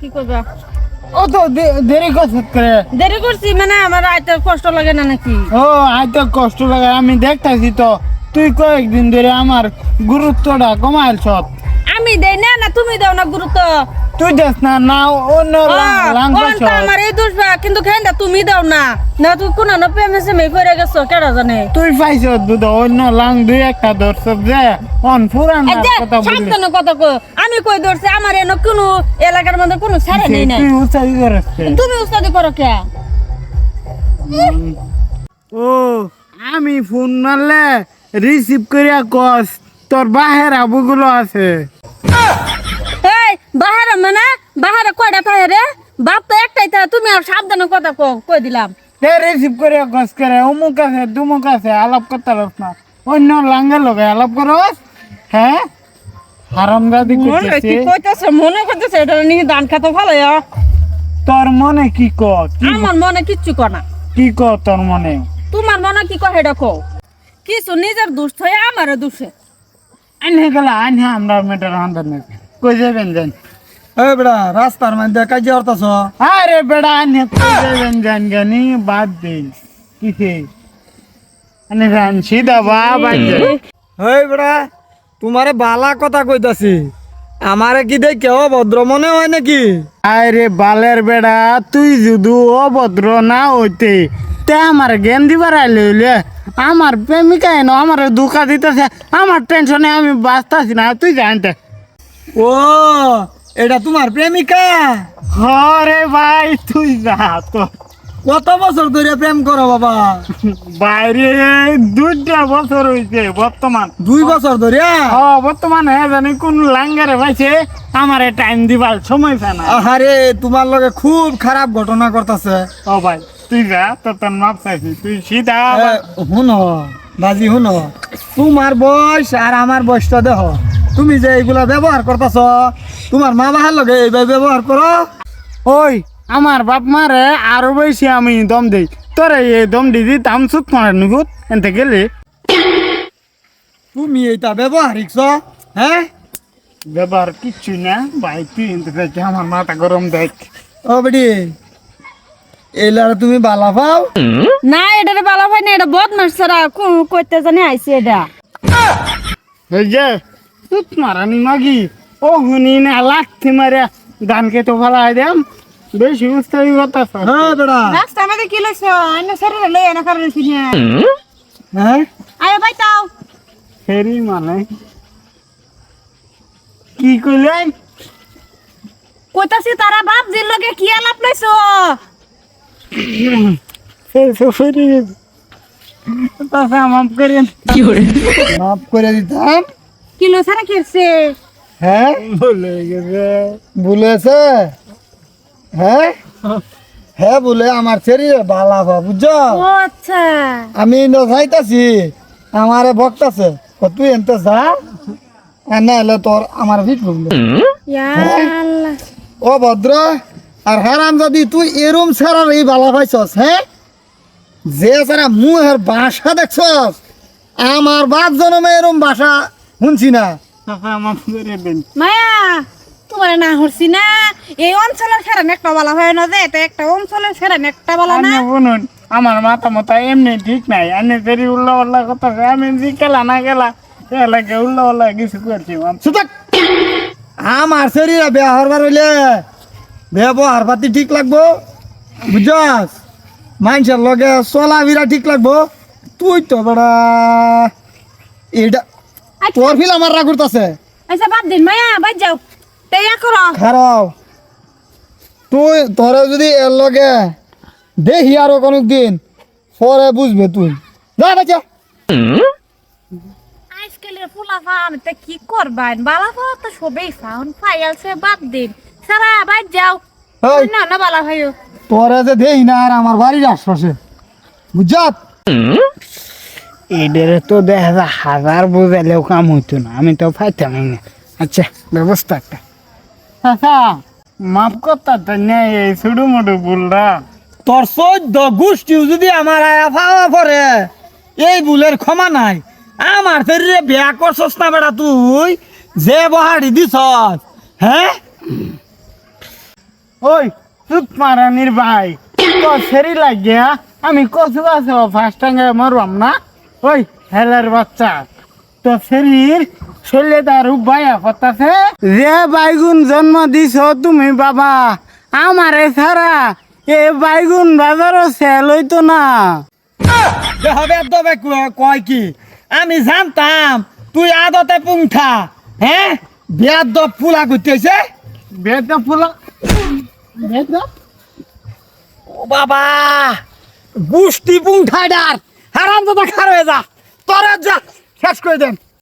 কি করবা ও তো দেরি করছে করে দেরি করছি মানে আমার আইতে কষ্ট লাগে না নাকি? ও আইতে কষ্ট লাগে আমি দেখতাছি তো। তুই কয়েকদিন ধরে আমার গুরুত্বটা কমাইছ আমি দেই না না তুমি দাও না গুরুত্ব। তুই দেখ না না অন্য লাং ও, আমার এই দোষ বা, কিন্তু খেন্দা তুমি দাও না। না তুই কোন না প্রেমে সেমে করে গেছো কেডা জানে? তুই পাইছ দুধ অন্য লাং দুই একটা ধরছ যে অন পুরান কথা বলি সাবধানে কথা কো আমি কই ধরছি আমার এনে কোনো এলাকার মধ্যে কোনো ছাড়ে নেই নাই। তুই উৎসাহি করছে তুমি উস্তাদি করো কে? ও আমি ফোন মারলে রিসিভ করিয়া কস তোর বাহের আবুগুলো আছে। বাহারে মানে বাহারে কয়টা থাকে রে? বাপ তো একটাই থাকে তুমি আর সাবধানে কথা কো কই দিলাম? তে রিসিভ করিয়া কস করে অমুক আছে দুমুক আছে আলাপ করতে পারস না। অন্য লাঙ্গের লগে আলাপ করস হ্যাঁ হারামজাদি করতেছে কি কইতেছে মনে করতেছে এটা নিয়ে ধান খাতে ভালো তোর মনে কি ক? কি আমার মনে কিচ্ছু কর না। কি ক তোর মনে? তোমার মনে কি কয় এটা কো কিছু নিজের দুষ হয়ে আমার দুষে। আইনে গেলা আইনে আমরা মেটার হান্দার নেই কই যাবেন জান এই বেড়া রাস্তার মধ্যে কাজে হরতাছ আরে বেড়া জান জানি বাদ দিন কিসে? আনে জান সিধা বা বাদ দে বেড়া তোমারে বালা কথা কইতাছি। আমারে কি দেখে অভদ্র মনে হয় নাকি? আরে বালের বেড়া তুই যদি অভদ্র না হইতে তে আমার জ্ঞান দিবার আইলে হইলে আমার প্রেমিকা এনো আমার দুঃখা দিতেছে আমার টেনশনে আমি বাঁচতাছি না তুই জানতে। ও এটা তোমার প্রেমিকা? হরে ভাই তুই যা তো। কত বছর ধরে প্রেম করো বাবা? বাইরে দুইটা বছর হইছে বর্তমান। দুই বছর ধরে? বর্তমান হ্যাঁ জানি কোন লাঙ্গারে পাইছে আমার টাইম দিবার সময় পায় না। আরে তোমার লগে খুব খারাপ ঘটনা করতেছে ও ভাই তুই যা তোর তোর মাপ চাইছি। তুই সিধা শুনো বাজি শুনো। তোমার বয়স আর আমার বয়সটা দেহ তুমি যে এইগুলা ব্যবহার করতেছ তোমার মা বাবার লগে এইভাবে ব্যবহার করো। ওই আমার বাপ মারে আরও বেশি আমি দম দেই। তোরে এই দম দি দিতাম সুত মারে নুগুত এনতে গেলে। তুমি এইটা ব্যবহার শিখছ হ্যাঁ? ব্যবহার কিচ্ছু না ভাই তুই এনতে দেখে আমার মাথা গরম দেখ। ও বেটি এইলার তুমি বালা পাও? না এটা বালা ভাই না এটা বদমাস ছাড়া কইতে জানি আইছে এটা। এই যে সুত মারানি মাগি। ও হুনি না লাঠি মারে। ধান খেতে ফেলাই দেম। বেশি উস্তাদি কথা হ্যাঁ বেড়া রাস্তা আমাদের কি লইছো? আইনা শরীরে লই আনা কারণ হ্যাঁ? আয় ভাই তাও। ফেরি মানে। কি কইলেন কইতাছি তারা বাপ জির লগে কি আলাপ লইছো? ফের ফেরি। তাছা মাফ করেন। মাফ করে দিতাম। কিলো ছাড়া হ্যাঁ? ভুলে গেছে। বলেছে হ্যাঁ? হ্যাঁ বলে আমার শরীরে বালা পা বুঝছ? আচ্ছা। আমি ন যাইতাছি আমারে বকতাছে। তুই এনতে যা। আর না হলে তোর আমার ভিট বুঝলো ইয়া ও ভদ্র আর হারাম যদি তুই এরম ছাড়ার এই বালা পাইছস হ্যাঁ? যে ছাড়া মুহের বাসা দেখছস আমার বাপ জনমে এরম বাসা শুনছি না। তাছা মাফ মায়া তোমার না হরছি না? এই অঞ্চলের ফেরান একটা বলা হয় না যে এটা একটা অঞ্চলের ফেরান একটা বলা না। শুনুন আমার মাথা মাথা এমনি ঠিক নাই। আনে ফেরি উল্লা উল্লা কথা। আমি যে গেলা না গেলা এলাকে উল্লা উল্লা কিছু করছি আমার শরীরে বেয়া হরবার হইলে ব্যবহার পাতি ঠিক লাগবো? বুঝছস? মানুষের লগে চলা বিরা ঠিক লাগবো? তুই তো বড়া এটা তোর ফিল আমার রাগ করতেছে। আচ্ছা বাদ দিন মায়া বাদ যাও। তেয়া করো। খারাপ তুই তোরে যদি এর লগে দেখি আরও কোনো দিন পরে বুঝবে তুই। যা বাচ্চা। আজকালের ফুলা ফান তে কি করবেন? বালা ফান তো সবেই ফাউন ফাইলছে বাদ দিন। সারা বাদ যাও। না না বালা ভাইও। তোরে যে দেখি না আর আমার বাড়ির আশপাশে। বুঝছত এদের তো দেখা যায় হাজার বোঝালেও কাম হইতো না আমি তো পাইতাম না আচ্ছা ব্যবস্থা একটা। আচ্ছা মাফ করতা এই ছুডু মুডু ভুলরা তোর চোদ্দ গোষ্ঠীও যদি আমার আয়া ফাওয়া পরে এই ভুলের ক্ষমা নাই। আমার শরীরে বিয়া করছস না বেটা তুই যে বহাড়ি দিছস হ্যাঁ? ওই চুপ মারানির ভাই তো সেরি লাগিয়া আমি কচু আছে ফার্স্ট টাইমে মরবাম না। ওই হেলার বাচ্চা তো শরীর শরীরে তার ভাইয়া পড়তাছে যে বাইগুন জন্ম দিছ তুমি বাবা আমারে ছাড়া এ বাইগুন বাজারও সেল হইতো না। হবে তবে কয় কি? আমি জানতাম তুই আদতে পুংঠা হ্যাঁ? দপ ফুলা করতেছে বেটা ফুলা? বেটা ও বাবা গুষ্টি পুংঠা ডার হারাম দাদা খার হয়ে যা তোরা যা শেষ করে দেন।